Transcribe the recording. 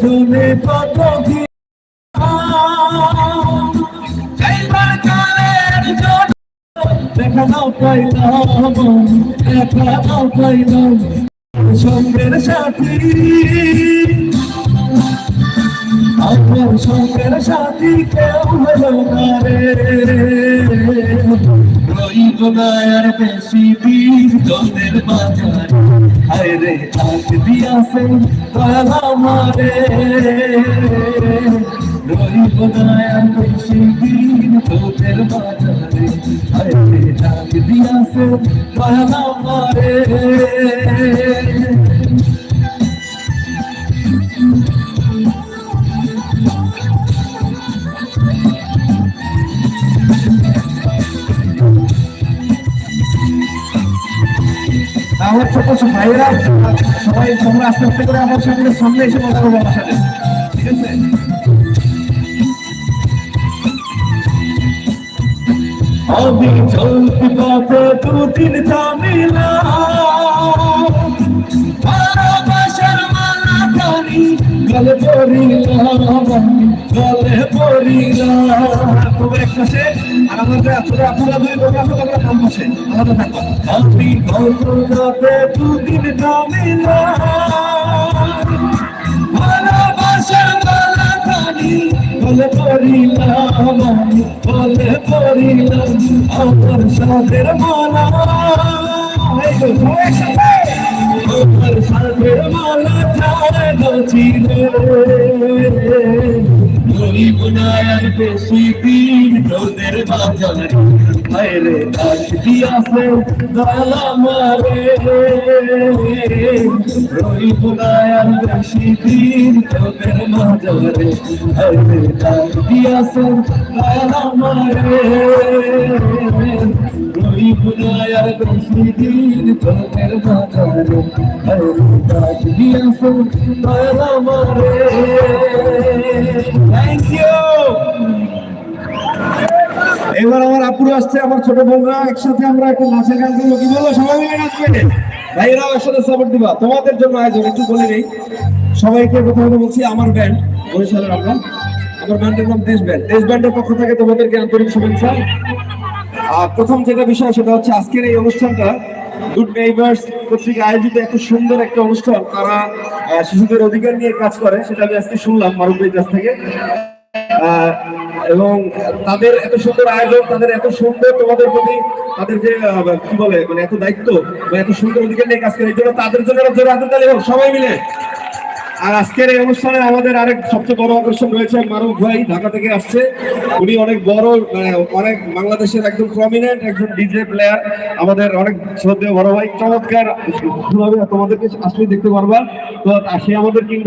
জনে কত কি দেখা দাও পাইলাম দেখা দাও পাইলাম সঙ্গের সাথী। আমার সঙ্গের সাথী কেউ হলো না রে। রইব না আর বেশি দিন তোদের বাজার। হায় রে আজ দিয়াছে, দয়াল মারে রইব না আর বেশি দিন তোদের বাজারে। হায় রে আজ দিয়াছে, দয়াল আমারে। আমার ছোট ছোট ভাইয়েরা, সবাই তোমরা আস্তে আস্তে করে আমার সামনে সামনে এসে কথা বলব আমার সাথে। ঠিক আছে? আমি চলতি পথে দুদিন থামিলা থাকব আমি গল্পে দুদিন থামিলাম ভালোবাসার মালা খানি গলে পড়িলাম আমি গলে আমার সাথের মালা। একসাথে বেশি দিন তোদের বাজারে হায়রে কাজ দিয়াছে দয়ালা মারে। গরিব নায়ার বেশি দিন তোদের বাজারে হায়রে কাজ দিয়াছে দয়ালা মারে। গরিব নায়ার বেশি দিন তোদের বাজারে হায়রে কাজ দিয়াছে দয়ালা মারে। থ্যাংক ইউ এবার আমার আপুরো আসছে, আমার ছোট বোনরা একসাথে আমরা একটা নাচের গান করব। কি বলো সবাই মিলে নাচবে ভাইরাও একসাথে সাপোর্ট দিবা। তোমাদের জন্য আয়োজন, একটু বলে নেই। সবাইকে প্রথমত বলছি, আমার ব্যান্ড বরিশালের আমরা। আমার ব্যান্ডের নাম দেশ ব্যান্ড দেশ ব্যান্ডের পক্ষ থেকে তোমাদেরকে আন্তরিক শুভেচ্ছা। আর প্রথম যেটা বিষয়, সেটা হচ্ছে আজকের এই অনুষ্ঠানটা। গুড নেইবার্স কর্তৃক আয়োজিত এত সুন্দর একটা অনুষ্ঠান। তারা শিশুদের অধিকার নিয়ে কাজ করে, সেটা আমি আজকে শুনলাম ভাইয়ের কাছ থেকে। এবং তাদের এত সুন্দর আয়োজন তাদের এত সুন্দর তোমাদের প্রতি তাদের যে কি বলে মানে এত দায়িত্ব বা এত সুন্দর অধিকার নিয়ে কাজ করে এই জন্য তাদের জন্য জোরে হোক, সবাই মিলে। আর আজকের এই অনুষ্ঠানে আমাদের আরেক সবচেয়ে বড় আকর্ষণ রয়েছে মারুফ ভাই ঢাকা থেকে আসছে। উনি অনেক বড় মানে অনেক বাংলাদেশের একজন প্রমিনেন্ট একজন ডিজে প্লেয়ার আমাদের অনেক শ্রদ্ধেয় বড় ভাই। চমৎকার। তোমাদেরকে আসলে দেখতে পারবা। তো সে আমাদের কিংবা